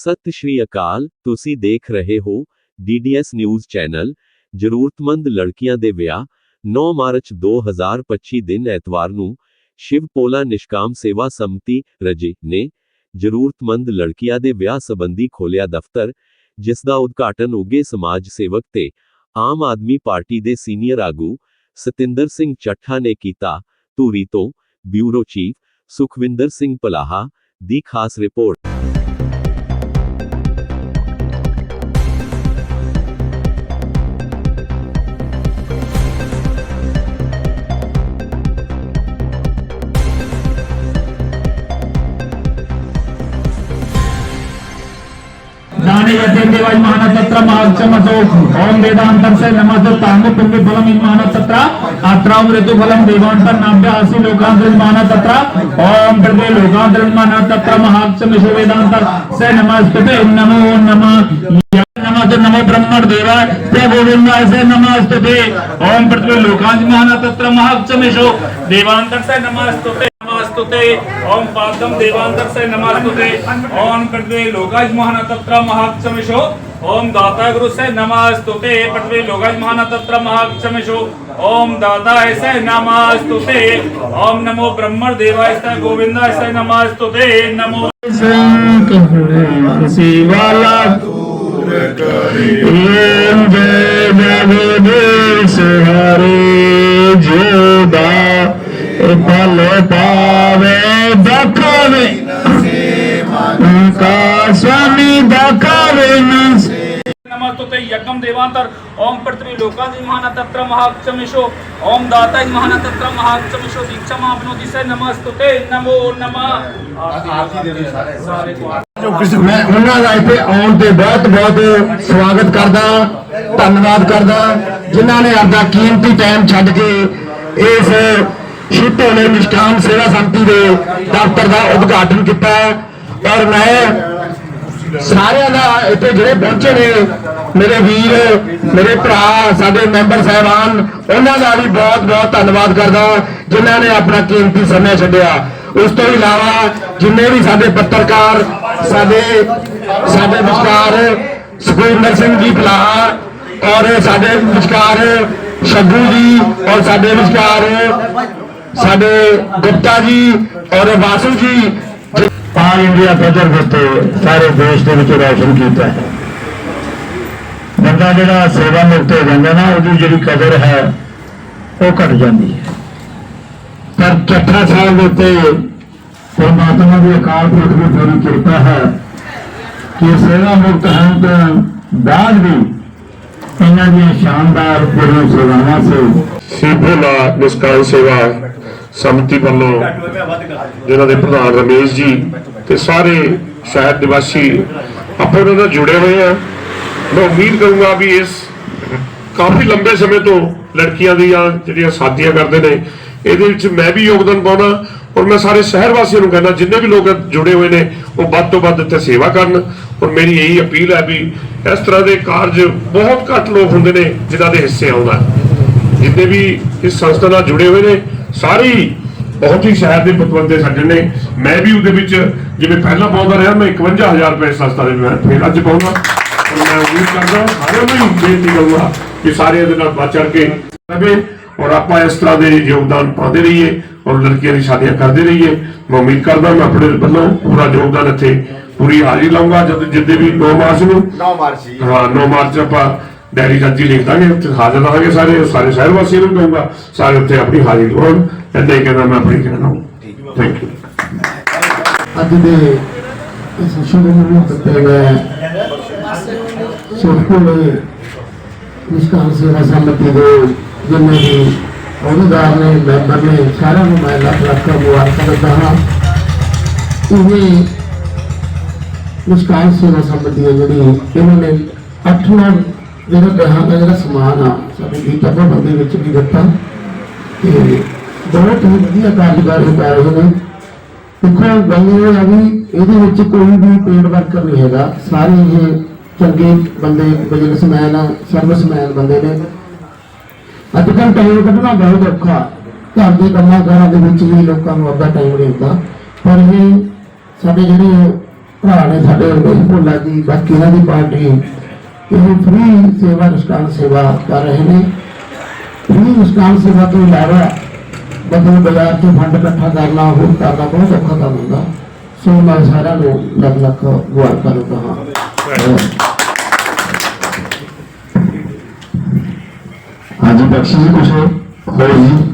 ਸਤਿ ਸ਼੍ਰੀ ਅਕਾਲ, ਤੁਸੀਂ ਦੇਖ ਰਹੇ ਹੋ ਡੀਡੀਐਸ ਨਿਊਜ਼ ਚੈਨਲ, ਜ਼ਰੂਰਤਮੰਦ ਲੜਕੀਆਂ ਦੇ ਵਿਆਹ 9 ਮਾਰਚ 2025 ਦਿਨ ਐਤਵਾਰ ਨੂੰ, ਸ਼ਿਵ ਪੋਲਾ ਨਿਸ਼ਕਾਮ ਸੇਵਾ ਸੰਮਤੀ ਰਜੀ ਨੇ ਜ਼ਰੂਰਤਮੰਦ ਲੜਕੀਆਂ ਦੇ ਵਿਆਹ ਸੰਬੰਧੀ ਖੋਲਿਆ ਦਫ਼ਤਰ, ਜਿਸ ਦਾ ਉਦਘਾਟਨ ਉੱਗੇ ਸਮਾਜ ਸੇਵਕ ਤੇ ਆਮ ਆਦਮੀ ਪਾਰਟੀ ਦੇ ਸੀਨੀਅਰ ਆਗੂ ਸਤਿੰਦਰ ਸਿੰਘ ਚੱਠਾ ਨੇ ਕੀਤਾ। ਧੂਰੀ ਤੋਂ ਬਿਊਰੋ ਚੀਫ ਸੁਖਵਿੰਦਰ ਸਿੰਘ ਪਲਾਹਾ ਦੀ ਖਾਸ ਰਿਪੋਰਟ। ಜ್ಞಾನಿಗತಿದೇವಾಯ್ ಮಾನಸತ್ರ ಮಾಕ್ಷಮಸೋ ಓಂ ವೇದಾಂತಂಸೆ ನಮಸ್ತೆ ತಾಂಗು ಪುಣ್ಯ ಫಲಂ ಮಾನಸತ್ರ ಅತ್ರಾಂ ಋತು ಫಲಂ ದೇವಾಂತರ ನಾಭ್ಯ ಹಸಿ ಲೋಕಾಂತರ ಮಾನಸತ್ರ ಓಂ ಪ್ರದೇ ಲೋಕಾಂತರ ಮಾನಸತ್ರ ಮಹಾಕ್ಷಮಸೋ ವೇದಾಂತ ಸೆ ನಮಸ್ತೆ ನಮೋ ನಮ नमस्ते नमो ब्रह्मण देवाय ते गोविंदाय से नमस्ते ओम पृथ्वी लोकांज महाना तत्र महाक्षमेशो देवांतर से नमस्ते नमस्तुते ओम पादम देवांतर से नमस्तुते ओम पृथ्वी लोकाज महानतत्र महाक्षमेशो ओम दाता गुरु से नमस्तुते पृथ्वी लोकाज महानतत्र महाक्षमेशो ओम दाता ऐसे नमस्तुते ओम नमो ब्रह्मण देवाय से गोविंदाय से नमस्तुते नमो शिवाला ओम जय जगदीश हरे जोदा फल पावे స్వామి నమస్తతే యజ్ఞం దేవాంతర్ ఓం పృథ్వీ లోకాది మహానతత్ర మహాక్షమిషో ఓం దాతాయ మహానతత్ర మహాక్షమిషో దీక్ష మాప్నోతి సే నమస్తతే నమో నమ ਮੈਂ ਉਹਨਾਂ ਦਾ ਇੱਥੇ ਆਉਣ ਤੇ ਬਹੁਤ ਬਹੁਤ ਸਵਾਗਤ ਕਰਦਾ ਕਰਦਾ ਜਿਨ੍ਹਾਂ ਨੇ ਆਪਦਾ ਕੀਮਤੀ ਟਾਈਮ ਛੱਡ ਕੇ ਇਸ ਦੇ ਉਦਘਾਟਨ ਕੀਤਾ ਔਰ ਮੈਂ। ਸਾਰਿਆਂ ਦਾ ਇੱਥੇ ਜਿਹੜੇ ਪਹੁੰਚੇ ਨੇ, ਮੇਰੇ ਵੀਰ, ਮੇਰੇ ਭਰਾ, ਸਾਡੇ ਮੈਂਬਰ ਸਾਹਿਬਾਨ, ਉਹਨਾਂ ਦਾ ਵੀ ਬਹੁਤ ਬਹੁਤ ਧੰਨਵਾਦ ਕਰਦਾ, ਜਿਨ੍ਹਾਂ ਨੇ ਆਪਣਾ ਕੀਮਤੀ ਸਮਾਂ ਛੱਡਿਆ। ਉਸ ਤੋਂ ਇਲਾਵਾ ਜਿੰਨੇ ਵੀ ਸਾਡੇ ਪੱਤਰਕਾਰ, ਸਾਡੇ ਸਾਡੇ ਵਿਚਕਾਰ ਸੁਖਵਿੰਦਰ ਸਿੰਘ ਜੀ ਬਲਾਹਾ ਔਰ ਸਾਡੇ ਵਿਚਕਾਰ ਸ਼ੱਗੂ ਜੀ ਔਰ ਸਾਡੇ ਵਿਚਕਾਰ ਸਾਡੇ ਗੁਪਤਾ ਜੀ ਔਰ ਵਾਸੂ ਜੀ ਆਲ ਇੰਡੀਆ ਫਤਰ ਦਿੱਤੇ ਸਾਰੇ ਦੇਸ਼ ਦੇ ਵਿੱਚ ਰੌਸ਼ਨ ਕੀਤਾ ਹੈ। ਬੰਦਾ ਜਿਹੜਾ ਸੇਵਾ ਮੁਕਤ ਹੋ ਜਾਂਦਾ ਨਾ, ਉਹਦੀ ਜਿਹੜੀ ਕਦਰ ਹੈ, ਉਹ ਘਟ ਜਾਂਦੀ ਹੈ। ਪਰ ਚੱਠਾ ਸਾਹਿਬ ਦੇ ਉੱਤੇ ਪਰਮਾਤਮਾ ਦੀ ਅਕਾਲ ਪੁਰਖ ਦੀ ਪੂਰੀ ਕਿਰਪਾ ਹੈ ਕਿ ਸੇਵਾ ਮੁਕਤ ਹੋਣ ਤੋਂ ਬਾਅਦ ਵੀ ਇਹਨਾਂ ਦੀਆਂ ਸ਼ਾਨਦਾਰ ਪੂਰਨ ਸੇਵਾਵਾਂ ਸੇ ਸਿਭਲਾ ਨਿਸ਼ਕਾਮ ਸੇਵਾ ਸਮਿਤੀ ਵੱਲੋਂ ਜਿਨ੍ਹਾਂ ਦੇ ਪ੍ਰਧਾਨ ਰਮੇਸ਼ ਜੀ ਤੇ ਸਾਰੇ ਸ਼ਹਿਰ ਨਿਵਾਸੀ ਆਪਾਂ ਉਹਨਾਂ ਨਾਲ ਜੁੜੇ ਹੋਏ ਆ। ਮੈਂ ਉਮੀਦ ਕਰੂੰਗਾ ਵੀ ਇਸ ਕਾਫੀ ਲੰਬੇ ਸਮੇਂ ਤੋਂ ਲੜਕੀਆਂ ਦੀਆਂ ਜਿਹੜੀਆਂ ਸਾਥੀਆਂ ਕਰਦੇ ਨੇ, ਇਹਦੇ ਵਿੱਚ ਮੈਂ ਵੀ ਯੋਗਦਾਨ ਪਾਉਣਾ ਔਰ ਮੈਂ ਸਾਰੇ ਸ਼ਹਿਰ ਵਾਸੀਆਂ ਨੂੰ ਕਹਿੰਦਾ, ਜਿੰਨੇ ਵੀ ਲੋਕ ਜੁੜੇ ਹੋਏ ਨੇ, ਉਹ ਵੱਧ ਤੋਂ ਵੱਧ ਇੱਥੇ ਸੇਵਾ ਕਰਨ ਔਰ ਮੇਰੀ ਇਹੀ ਅਪੀਲ ਹੈ ਵੀ ਇਸ ਤਰ੍ਹਾਂ ਦੇ ਕਾਰਜ ਬਹੁਤ ਘੱਟ ਲੋਕ ਹੁੰਦੇ ਨੇ ਜਿਨ੍ਹਾਂ ਦੇ ਹਿੱਸੇ ਆਉਂਦਾ। ਜਿੰਨੇ ਵੀ ਇਸ ਸੰਸਥਾ ਨਾਲ ਜੁੜੇ ਹੋਏ ਨੇ ਸਾਰੇ ਬਹੁਤ ਹੀ ਸ਼ਹਿਰ ਦੇ ਪਤਵੰਤੇ ਸੱਜਣ ਨੇ। ਮੈਂ ਵੀ ਉਹਦੇ ਵਿੱਚ ਜਿਵੇਂ ਪਹਿਲਾਂ ਪਾਉਂਦਾ ਰਿਹਾ ਮੈਂ 51000 ਰੁਪਏ ਸੰਸਥਾ ਦੇ ਮੈਂ ਫਿਰ ਅੱਜ ਪਾਉਂਦਾ। ਮੈਂ ਉਮੀਦ ਕਰਦਾ ਸਾਰਿਆਂ ਨੂੰ ਬੇਨਤੀ ਕਰੂੰਗਾ ਕਿ ਸਾਰੇ ਇਹਦੇ ਨਾਲ ਚੜ ਕੇ ਲਗੇ ਔਰ ਆਪਾਂ ਇਸ ਤਰ੍ਹਾਂ ਦੇ ਯੋਗਦਾਨ ਪਾਉਂਦੇ ਰਹੀਏ ਔਰ ਲੜਕੀਆਂ ਦੀ ਸ਼ਾਦੀਆਂ ਕਰਦੇ ਰਹੀਏ। ਮੈਂ ਉਮੀਦ ਕਰਦਾ ਮੈਂ ਆਪਣੇ ਵੱਲੋਂ ਪੂਰਾ ਯੋਗਦਾਨ ਇੱਥੇ ਪੂਰੀ ਹਾਜ਼ਰੀ ਲਾਉਂਗਾ ਜਦ ਜਿੱਦੇ ਵੀ 9 ਮਾਰਚ ਨੂੰ 9 ਮਾਰਚ ਹਾਂ 9 ਮਾਰਚ ਆਪਾਂ ਡੈਰੀ ਜੱਜੀ ਲਿਖ ਦਾਂਗੇ ਉੱਥੇ ਹਾਜ਼ਰ ਰਹਾਂਗੇ ਸਾਰੇ ਸਾਰੇ ਸ਼ਹਿਰ ਵਾਸੀਆਂ ਨੂੰ ਕਹੂੰਗਾ ਸਾਰੇ ਉੱਥੇ ਆਪਣੀ ਹਾਜ਼ਰੀ ਲਵਾਉਣ ਹੀ ਕਹਿੰਦਾ ਮੈਂ ਆਪਣੀ ਕਹਿਣਾ ਥੈਂਕ ਯੂ ਅੱਜ ਦੇ ਇਸ ਸ਼ੁਭ ਨੂੰ ਦਿੱਤੇ ਗਏ ਸੁਖਪੁਰ ਨਿਸ਼ਕਾਮ ਸੇਵਾ ਸੰਮਤੀ ਦੇ ਜਿੰਨੇ ਵੀ ਅਹੁਦੇਦਾਰ ਨੇ ਮੈਂਬਰ ਨੇ ਸਾਰਿਆਂ ਨੂੰ ਮੈਂ ਲੱਖ ਲੱਖ ਮੁਬਾਰਕਾਂ ਦਿੰਦਾ ਹਾਂ। ਇਹ ਨਿਸ਼ਕਾਮ ਸੇਵਾ ਸੰਮਤੀ ਹੈ ਜਿਹੜੀ ਇਹਨਾਂ ਨੇ ਅੱਠ ਨੌ ਜਿਹੜਾ ਵਿਆਹਾਂ ਦਾ ਜਿਹੜਾ ਸਮਾਨ ਆ, ਸਾਡੀ ਗੀਤਾ ਭਵਨ ਦੇ ਵਿੱਚ ਵੀ ਦਿੱਤਾ। ਤੇ ਬਹੁਤ ਹੀ ਵਧੀਆ ਕਾਰਜਕਾਰ ਹੋ ਰਹੇ ਨੇ। ਦੇਖੋ, ਗੱਲ ਇਹ ਆ ਵੀ ਇਹਦੇ ਵਿੱਚ ਕੋਈ ਵੀ ਪੇਡ ਵਰਕਰ ਨਹੀਂ ਹੈਗਾ। ਸਾਰੇ ਇਹ ਚੰਗੇ ਬੰਦੇ ਬਿਜ਼ਨਸਮੈਨ ਆ ਸਰਵਿਸਮੈਨ ਬੰਦੇ ਨੇ। ਅੱਜ ਕੱਲ੍ਹ ਟਾਈਮ ਕੱਢਣਾ ਬਹੁਤ ਔਖਾ। ਘਰ ਦੇ ਕੰਮਾਂ ਕਾਰਾਂ ਦੇ ਵਿੱਚ ਵੀ ਲੋਕਾਂ ਨੂੰ ਅੱਧਾ ਟਾਈਮ ਨਹੀਂ ਹੁੰਦਾ। ਪਰ ਇਹ ਸਾਡੇ ਜਿਹੜੇ ਭਰਾ ਨੇ ਸਾਡੇ ਰਮੇਸ਼ ਭੋਲਾ ਜੀ, ਬਾਕੀ ਇਹਨਾਂ ਦੀ ਪਾਰਟੀ ਇਹ ਫ੍ਰੀ ਸੇਵਾ ਨਿਸ਼ਕਾਮ ਸੇਵਾ ਕਰ ਰਹੇ ਨੇ ਫ੍ਰੀ ਨਿਸ਼ਕਾਮ ਸੇਵਾ ਤੋਂ ਇਲਾਵਾ ਬਦਲ ਬਾਜ਼ਾਰ ਤੋਂ ਫੰਡ ਇਕੱਠਾ ਕਰਨਾ ਹੋਰ ਕਰਨਾ ਬਹੁਤ ਔਖਾ ਕੰਮ ਹੁੰਦਾ ਸੋ ਮੈਂ ਸਾਰਿਆਂ ਨੂੰ ਲੱਖ ਲੱਖ ਗੁਆਰ ਕਰਦਾ ਹਾਂ ਹਾਂਜੀ ਬਖਸ਼ੀ ਜੀ ਕੁਛ ਹੋਰ ਜੀ